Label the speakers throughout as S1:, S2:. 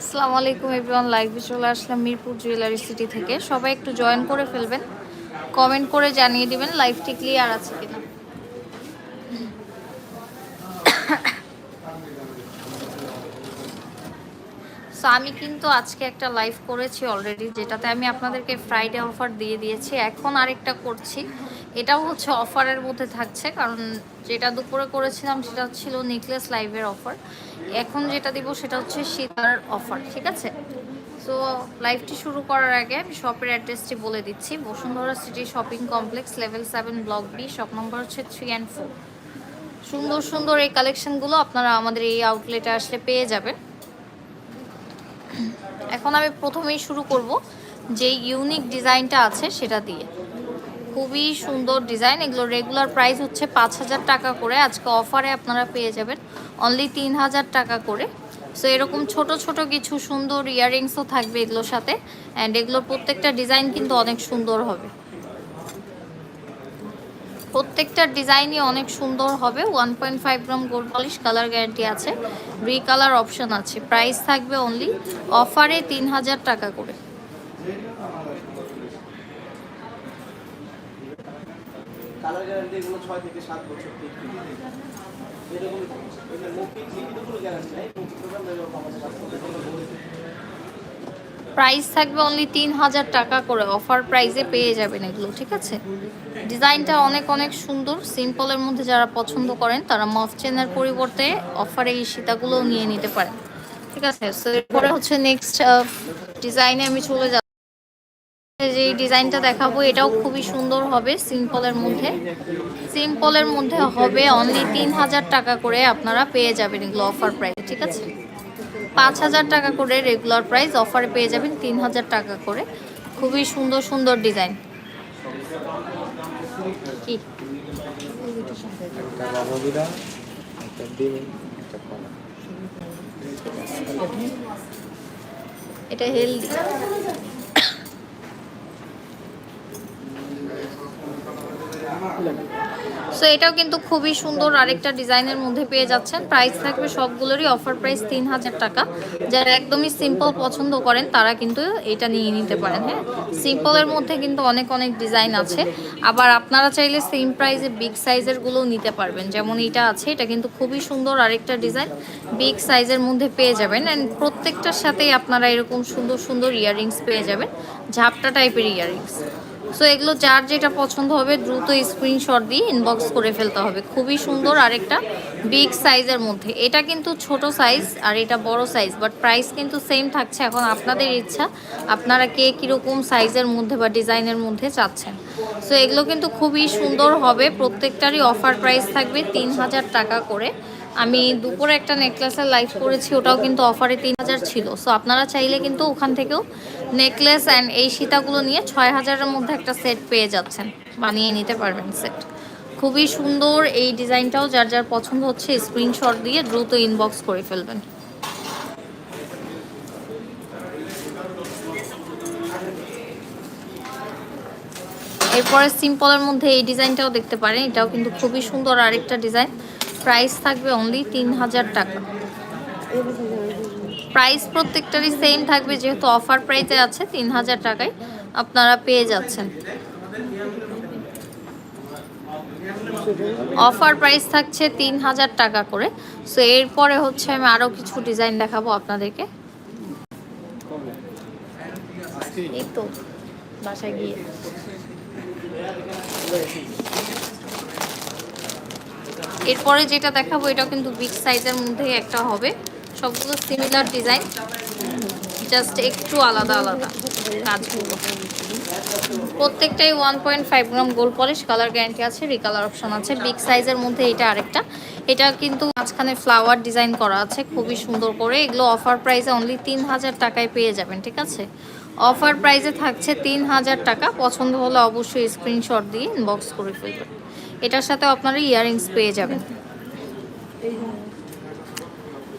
S1: আসসালামু আলাইকুম এভরিওয়ান, লাইভে চলে আসলাম মিরপুর জুয়েলারি সিটি থেকে। সবাই একটু জয়েন করে ফেলবেন, কমেন্ট করে জানিয়ে দিবেন লাইভটি ক্লিয়ার আছে কিনা। সো আমি কিন্তু আজকে একটা লাইভ করেছি অলরেডি, যেটাতে আমি আপনাদেরকে ফ্রাইডে অফার দিয়ে দিয়েছি। এখন আরেকটা করছি। এটাও হচ্ছে অফারের মধ্যে থাকছে, কারণ যেটা দুপুরে করেছিলাম সেটা ছিল নেকলেস লাইভের অফার। এখন যেটা দিব সেটা হচ্ছে সীতার অফার, ঠিক আছে? সো লাইভটি শুরু করার আগে আমি শপের অ্যাড্রেসটি বলে দিচ্ছি। Bashundhara city shopping complex level seven block B shop number হচ্ছে থ্রি অ্যান্ড ফোর সুন্দর সুন্দর এই কালেকশনগুলো আপনারা আমাদের এই আউটলেটে আসলে পেয়ে যাবেন। এখন আমি প্রথমেই শুরু করব যে ইউনিক ডিজাইনটা আছে সেটা দিয়ে। খুবই সুন্দর ডিজাইন। এগুলো রেগুলার প্রাইস হচ্ছে পাঁচ হাজার টাকা করে। আজকে অফারে আপনারা পেয়ে যাবেন অনলি তিন হাজার টাকা করে। সো এরকম ছোট ছোট কিছু সুন্দর ইয়াররিংসও থাকবে এগুলোর সাথে। অ্যান্ড এগুলোর প্রত্যেকটা ডিজাইন কিন্তু অনেক সুন্দর হবে। প্রত্যেকটা ডিজাইনই অনেক সুন্দর হবে। One point five gram gold polish colour guarantee আছে। রি কালার অপশন আছে। প্রাইস থাকবে অনলি অফারে তিন হাজার টাকা করে।
S2: কালার গ্যারান্টি এগুলো ছয় থেকে সাত বছর।
S1: প্রাইস থাকবে অনলি তিন হাজার টাকা করে। অফার প্রাইসে পেয়ে যাবেন এগুলো, ঠিক আছে? ডিজাইনটা অনেক অনেক সুন্দর। সিম্পলের মধ্যে যারা পছন্দ করেন, তারা মফ চেনের পরিবর্তে অফারে এই সীতাগুলোও নিয়ে নিতে পারেন। ঠিক আছে? হচ্ছে নেক্সট ডিজাইনে আমি চলে যাব। যে ডিজাইনটা দেখাবো, এটাও খুবই সুন্দর হবে সিম্পলের মধ্যে। সিম্পলের মধ্যে হবে অনলি তিন হাজার টাকা করে আপনারা পেয়ে যাবেন এগুলো অফার প্রাইস ঠিক আছে? পাঁচ হাজার টাকা করে রেগুলার প্রাইস অফারে পেয়ে যাবেন তিন হাজার টাকা করে। খুবই সুন্দর সুন্দর ডিজাইন। কি? এটা হেলদি সো এটাও কিন্তু খুবই সুন্দর আরেকটা ডিজাইনের মধ্যে পেয়ে যাচ্ছেন। প্রাইস থাকবে সবগুলোরই অফার প্রাইস তিন হাজার টাকা। যারা একদমই সিম্পল পছন্দ করেন, তারা কিন্তু এটা নিয়ে নিতে পারেন হ্যাঁ? সিম্পলের মধ্যে কিন্তু অনেক অনেক ডিজাইন আছে। আবার আপনারা চাইলে সেম প্রাইসে বিগ সাইজের গুলোও নিতে পারবেন। যেমন এটা আছে, এটা কিন্তু খুবই সুন্দর আরেকটা ডিজাইন বিগ সাইজের মধ্যে পেয়ে যাবেন। অ্যান্ড প্রত্যেকটার সাথেই আপনারা এরকম সুন্দর সুন্দর ইয়াররিংস পেয়ে যাবেন। ঝাপটা টাইপের ইয়াররিংস সো এগুলো যার যেটা পছন্দ হবে, দ্রুত স্ক্রিনশট দিয়ে ইনবক্স করে ফেলতে হবে। খুবই সুন্দর আরেকটা বিগ সাইজের মধ্যে। এটা কিন্তু ছোট সাইজ আর এটা বড় সাইজ বাট প্রাইস কিন্তু সেম থাকছে। এখন আপনাদের ইচ্ছা, আপনারা কে কীরকম সাইজের মধ্যে বা ডিজাইনের মধ্যে চাচ্ছেন। সো এগুলো কিন্তু খুবই সুন্দর হবে। প্রত্যেকটারই অফার প্রাইস থাকবে তিন হাজার টাকা করে। আমি দুপুরে একটা নেকলেসের লাইভ করেছি, ওটাও কিন্তু অফারে তিন হাজার ছিল। সো আপনারা চাইলে কিন্তু ওখান থেকেও নেকলেস অ্যান্ড এই সীতাগুলো নিয়ে ছয় হাজারের মধ্যে একটা সেট পেয়ে যাচ্ছেন। বানিয়ে নিতে পারবেন সেট। খুবই সুন্দর এই ডিজাইনটাও, যার যার পছন্দ হচ্ছে স্ক্রিনশট দিয়ে দ্রুত ইনবক্স করে ফেলবেন। এরপরে সিম্পলের মধ্যে এই ডিজাইনটাও দেখতে পারেন। এটাও কিন্তু খুবই সুন্দর আরেকটা ডিজাইন। প্রাইস থাকবে অনলি তিন হাজার টাকা। প্রাইস প্রত্যেকটারই সেম থাকবে, যেহেতু অফার প্রাইসে আছে তিন হাজার টাকায় আপনারা পেয়ে যাচ্ছেন। অফার প্রাইস থাকছে তিন হাজার টাকা করে। সো এরপরে হচ্ছে আমি আরও কিছু ডিজাইন দেখাবো আপনাদেরকে। এই তো, বাসায় গিয়ে। এরপরে যেটা দেখাবো এটা কিন্তু বিগ সাইজের মধ্যে একটা হবে। সবগুলো সিমিলার ডিজাইন জাস্ট একটু আলাদা আলাদা কাজগুলো প্রত্যেকটাই one point five gram gold polish colour guarantee আছে রিকালার অপশন আছে। বিগ সাইজের মধ্যে এটা আরেকটা। এটা কিন্তু মাঝখানে ফ্লাওয়ার ডিজাইন করা আছে, খুবই সুন্দর করে। এগুলো অফার প্রাইসে অনলি তিন হাজার টাকায় পেয়ে যাবেন, ঠিক আছে? অফার প্রাইসে থাকছে তিন হাজার টাকা। পছন্দ হলে অবশ্যই স্ক্রিনশট দিয়ে ইনবক্স করে ফেলবেন। এটার সাথে আপনারা ইয়াররিংস পেয়ে যাবেন।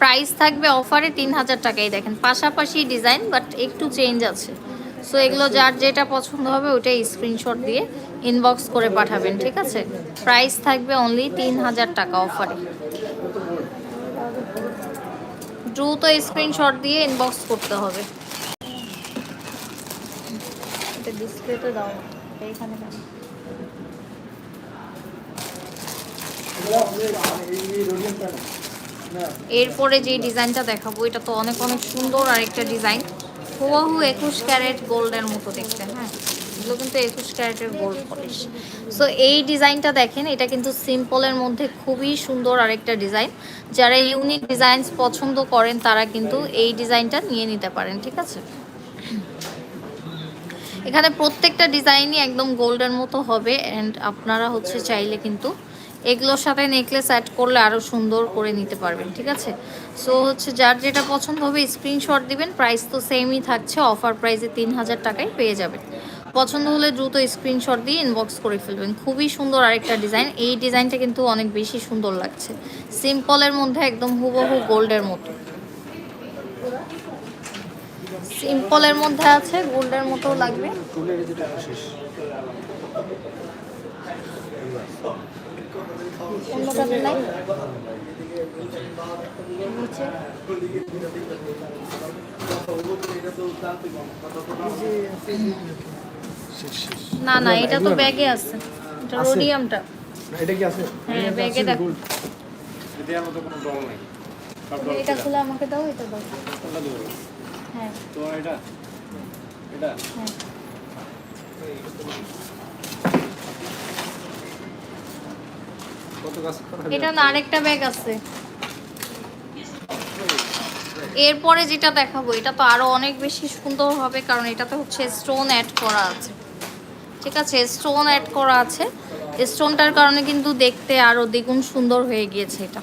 S1: প্রাইস থাকবে অফারে তিন হাজার টাকাই দেখেন পাশাপাশি ডিজাইন বাট একটু চেঞ্জ আছে সো এগুলো যার যেটা পছন্দ হবে ওটাই স্ক্রিনশট দিয়ে ইনবক্স করে পাঠাবেন ঠিক আছে প্রাইস থাকবে অনলি তিন হাজার টাকা অফারে দ্রুত স্ক্রিনশট দিয়ে ইনবক্স করতে হবে ডিসপ্লেতে দাও এইখানে দাও। এরপরে যে ডিজাইনটা দেখাবো, এটা তো অনেক অনেক সুন্দর আরেকটা ডিজাইন। হুয়াহু একুশ ক্যারেট গোল্ডের মতো দেখতে হ্যাঁ? এগুলো কিন্তু একুশ ক্যারেটের গোল্ড পলিশ। সো এই ডিজাইনটা দেখেন, এটা কিন্তু সিম্পলের মধ্যে খুবই সুন্দর আরেকটা ডিজাইন। যারা ইউনিক ডিজাইনস পছন্দ করেন, তারা কিন্তু এই ডিজাইনটা নিয়ে নিতে পারেন, ঠিক আছে? এখানে প্রত্যেকটা ডিজাইনই একদম গোল্ডের মতো হবে অ্যান্ড আপনারা হচ্ছে চাইলে কিন্তু এগুলোর সাথে নেকলেস অ্যাড করলে আরও সুন্দর করে নিতে পারবেন, ঠিক আছে? সো হচ্ছে যার যেটা পছন্দ হবে স্ক্রিনশট দিবেন প্রাইস তো সেমই থাকছে অফার প্রাইসে তিন হাজার টাকায় পেয়ে যাবেন। পছন্দ হলে দ্রুত স্ক্রিনশট দিয়ে ইনবক্স করে ফেলবেন। খুবই সুন্দর আরেকটা ডিজাইন এই ডিজাইনটা কিন্তু অনেক বেশি সুন্দর লাগছে। সিম্পলের মধ্যে একদম হুবহু গোল্ডের মতো। সিম্পলের মধ্যে আছে গোল্ডের মতো লাগবে। নাই। নিচে না না এটা তো ব্যাগে আছে। এটা? রোডিয়ামটা
S3: এটা কি আছে?
S1: হ্যাঁ, ব্যাগে
S3: আছে
S1: দেখো।
S4: দেওয়ার মতো কোনো ডল নাই।
S1: এটা খুলে আমাকে দাও এটা দাও। হ্যাঁ।
S4: তোমার এটা? এটা?
S1: হ্যাঁ। এটা না আরেকটা ব্যাগ আছে। এরপরে যেটা দেখাবো এটা তো আরও অনেক বেশি সুন্দর হবে কারণ এটাতে হচ্ছে স্টোন অ্যাড করা আছে। ঠিক আছে স্টোন অ্যাড করা আছে। স্টোনটার কারণে কিন্তু দেখতে আরও দ্বিগুণ সুন্দর হয়ে গিয়েছে এটা।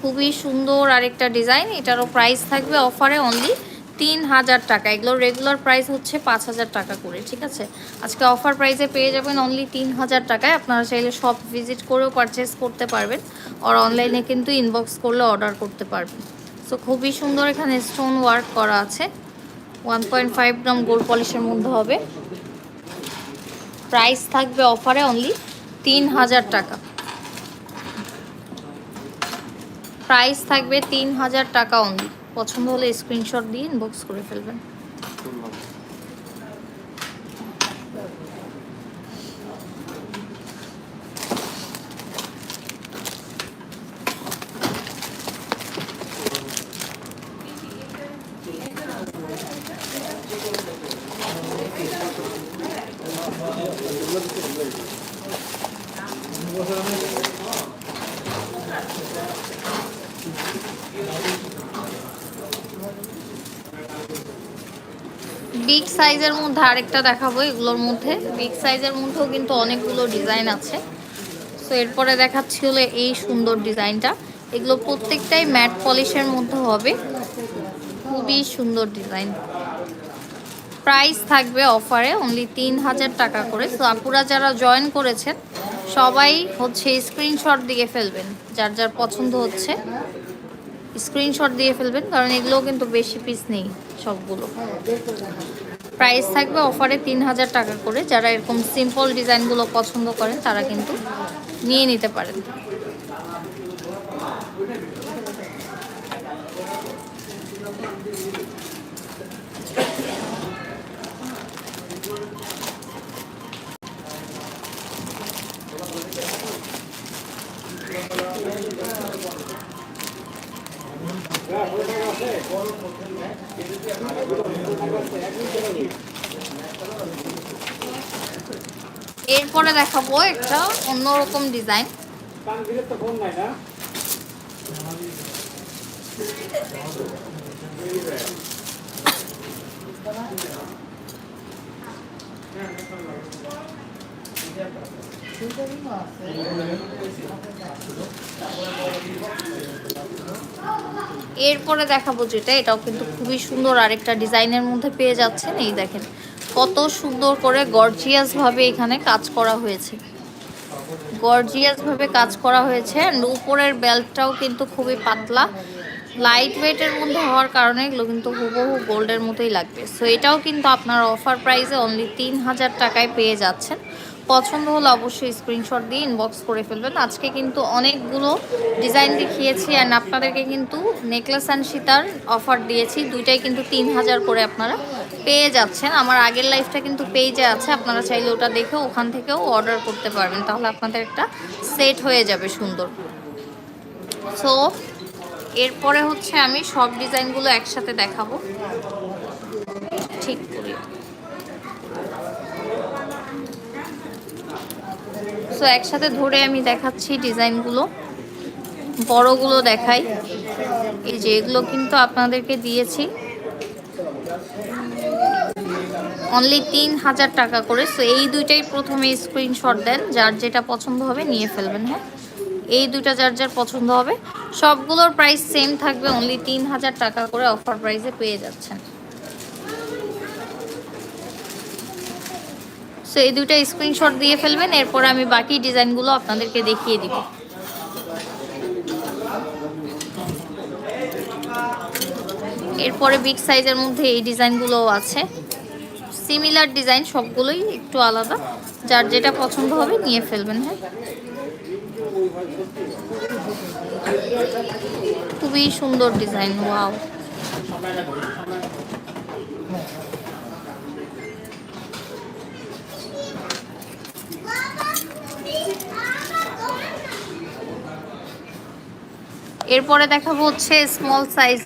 S1: খুবই সুন্দর আরেকটা ডিজাইন এটারও প্রাইস থাকবে অফারে অনলি তিন হাজার টাকা। এগুলোর রেগুলার প্রাইস হচ্ছে পাঁচ হাজার টাকা করে, ঠিক আছে? আজকে অফার প্রাইসে পেয়ে যাবেন অনলি তিন হাজার টাকায়। আপনারা চাইলে শপ ভিজিট করেও পারচেস করতে পারবেন। আর অনলাইনে কিন্তু ইনবক্স করলে অর্ডার করতে পারবেন। সো খুবই সুন্দর এখানে স্টোন ওয়ার্ক করা আছে। One point five gram gold পলিশের মধ্যে হবে। প্রাইস থাকবে অফারে অনলি তিন হাজার টাকা। প্রাইস থাকবে তিন হাজার টাকা অনলি পছন্দ হলে স্ক্রিনশট দিয়ে ইনবক্স করে ফেলবেন। বিগ সাইজের মধ্যে আরেকটা দেখাবো এগুলোর মধ্যে। বিগ সাইজের মধ্যেও কিন্তু অনেকগুলো ডিজাইন আছে। সো এরপরে দেখাচ্ছি হলো এই সুন্দর ডিজাইনটা এগুলো প্রত্যেকটাই ম্যাট পলিশের মধ্যে হবে। খুবই সুন্দর ডিজাইন প্রাইস থাকবে অফারে অনলি তিন হাজার টাকা করে। সো আপুরা যারা জয়েন করেছেন, সবাই হচ্ছে স্ক্রিনশট দিয়ে ফেলবেন, যার যার পছন্দ হচ্ছে। স্ক্রিনশট দিয়ে ফেলবেন, কারণ এগুলোও কিন্তু বেশি পিস নেই সবগুলো। প্রাইস থাকবে অফারে তিন হাজার টাকা করে। যারা এরকম সিম্পল ডিজাইনগুলো পছন্দ করেন, তারা কিন্তু নিয়ে নিতে পারেন। এরপরে দেখাবো একটা অন্যরকম ডিজাইন। এরপরে দেখাবো যেটা, এটাও কিন্তু খুবই সুন্দর আরেকটা ডিজাইনের মধ্যে পেয়ে যাচ্ছেন। এই দেখেন, কত সুন্দর করে গর্জিয়াস ভাবে এখানে কাজ করা হয়েছে। গর্জিয়াস ভাবে কাজ করা হয়েছে উপরের বেল্টটাও কিন্তু খুবই পাতলা। লাইট ওয়েটের মধ্যে হওয়ার কারণে এগুলো কিন্তু হুবহু গোল্ডের মতোই লাগবে। সো এটাও কিন্তু আপনার অফার প্রাইসে অনলি তিন হাজার টাকায় পেয়ে যাচ্ছেন। পছন্দ হলে অবশ্যই স্ক্রিনশট দিয়ে ইনবক্স করে ফেলবেন। আজকে কিন্তু অনেকগুলো ডিজাইন দেখিয়েছি অ্যান্ড আপনাদেরকে কিন্তু নেকলেস অ্যান্ড সীতার অফার দিয়েছি। দুইটাই কিন্তু তিন হাজার করে আপনারা পেয়ে যাচ্ছেন। আমার আগের লাইফটা কিন্তু পেজে আছে, আপনারা চাইলে ওটা দেখে ওখান থেকেও অর্ডার করতে পারবেন। তাহলে আপনাদের একটা সেট হয়ে যাবে সুন্দর। সো এরপরে হচ্ছে আমি সব ডিজাইনগুলো একসাথে দেখাবো। ঠিক করি। সো একসাথে ধরে আমি দেখাচ্ছি ডিজাইনগুলো। বড়গুলো দেখাই। এই যে এগুলো কিন্তু আপনাদেরকে দিয়েছি। অনলি তিন হাজার টাকা করে। সো এই দুইটাই প্রথমে স্ক্রিনশট দেন। যার যেটা পছন্দ হবে নিয়ে ফেলবেন হ্যাঁ? এই দুইটা যার যার পছন্দ হবে, সবগুলোর প্রাইস সেম থাকবে। অনলি তিন হাজার টাকা করে অফার প্রাইসে পেয়ে যাচ্ছেন। সো এই দুইটা স্ক্রিনশট দিয়ে ফেলবেন, এরপর আমি বাকি ডিজাইনগুলো আপনাদেরকে দেখিয়ে দিব। এরপরে বিগ সাইজের মধ্যে এই ডিজাইনগুলোও আছে। সিমিলার ডিজাইন সবগুলোই একটু আলাদা। যার যেটা পছন্দ হবে নিয়ে ফেলবেন হ্যাঁ। খুবই সুন্দর ডিজাইন ওয়াও এরপরে দেখাবো হচ্ছে স্মল সাইজ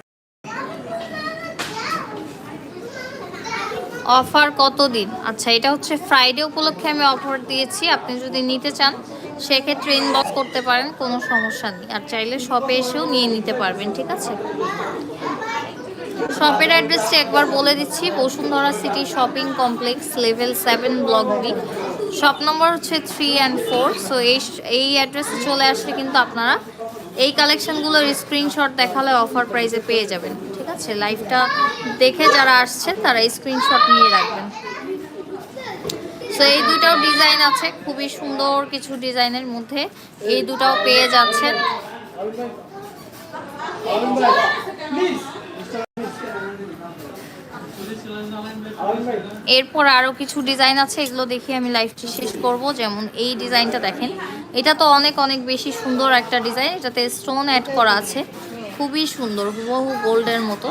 S1: অফার কতদিন? আচ্ছা এটা হচ্ছে ফ্রাইডে উপলক্ষে আমি অফার দিয়েছি। আপনি যদি নিতে চান, সেক্ষেত্রে ইনবক্স করতে পারেন, কোনো সমস্যা নেই। আর চাইলে শপে এসেও নিয়ে নিতে পারবেন, ঠিক আছে? শপের অ্যাড্রেসটি একবার বলে দিচ্ছি। Bashundhara city shopping complex level seven block B shop number হচ্ছে থ্রি অ্যান্ড ফোর সো এই এই অ্যাড্রেসে চলে আসলে কিন্তু আপনারা এই কালেকশনগুলোর স্ক্রিনশট দেখালে অফার প্রাইসে পেয়ে যাবেন, ঠিক আছে? লাইভটা দেখে যারা আসছেন তারা স্ক্রিনশট নিয়ে রাখবেন। সো এই দুটাও ডিজাইন আছে, খুবই সুন্দর কিছু ডিজাইনের মধ্যে। এই দুটাও পেয়ে যাচ্ছেন। এরপর আরও কিছু ডিজাইন আছে, এগুলো দেখে আমি লাইফটি শেষ করব। যেমন এই ডিজাইনটা দেখেন এটা তো অনেক অনেক বেশি সুন্দর একটা ডিজাইন এটাতে স্টোন অ্যাড করা আছে। খুবই সুন্দর, হুবহু গোল্ডের মতো।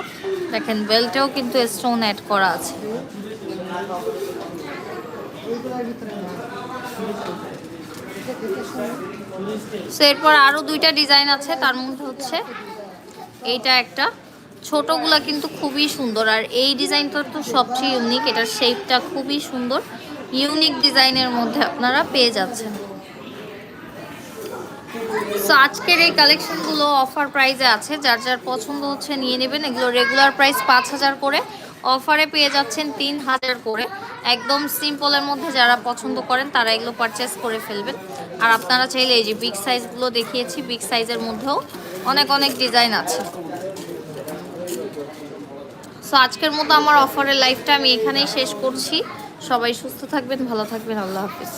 S1: দেখেন বেল্টেও কিন্তু স্টোন অ্যাড করা আছে। এরপর আরও দুইটা ডিজাইন আছে, তার মধ্যে হচ্ছে এইটা একটা। ছোটগুলা কিন্তু খুবই সুন্দর, আর এই ডিজাইনটা তো সবচেয়ে ইউনিক এটার শেপটা খুবই সুন্দর। ইউনিক ডিজাইনের মধ্যে আপনারা পেয়ে যাচ্ছেন। সো আজকের এই কালেকশনগুলো অফার প্রাইসে আছে। যার যার পছন্দ হচ্ছে নিয়ে নেবেন। এগুলো রেগুলার প্রাইস পাঁচ হাজার করে। অফারে পেয়ে যাচ্ছেন তিন হাজার করে। একদম সিম্পলের মধ্যে যারা পছন্দ করেন, তারা এগুলো পারচেস করে ফেলবেন। আর আপনারা চাইলে এই যে বিগ সাইজগুলো দেখিয়েছি বিগ সাইজের মধ্যেও অনেক অনেক ডিজাইন আছে। সো আজকের মতো আমার অফারের লাইফটা আমি এখানেই শেষ করছি। সবাই সুস্থ থাকবেন, ভালো থাকবেন। আল্লাহ হাফিজ।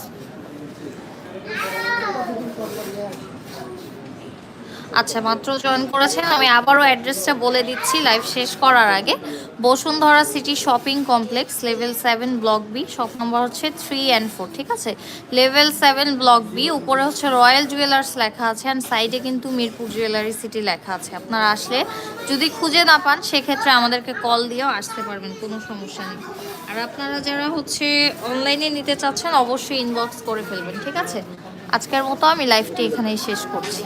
S1: আচ্ছা মাত্র জয়েন করেছেন। আমি আবারও অ্যাড্রেসটা বলে দিচ্ছি লাইভ শেষ করার আগে। Bashundhara city shopping complex level seven block B shop number হচ্ছে থ্রি অ্যান্ড ফোর ঠিক আছে? লেভেল সেভেন ব্লক বি উপরে হচ্ছে রয়্যাল জুয়েলার্স লেখা আছে অ্যান্ড সাইডে কিন্তু মিরপুর জুয়েলারি সিটি লেখা আছে। আপনারা আসলে যদি খুঁজে না পান, সেক্ষেত্রে আমাদেরকে কল দিয়েও আসতে পারবেন, কোনো সমস্যা নেই। আর আপনারা যারা হচ্ছে অনলাইনে নিতে চাচ্ছেন, অবশ্যই ইনবক্স করে ফেলবেন, ঠিক আছে? আজকের মতো আমি লাইভটি এখানেই শেষ করছি।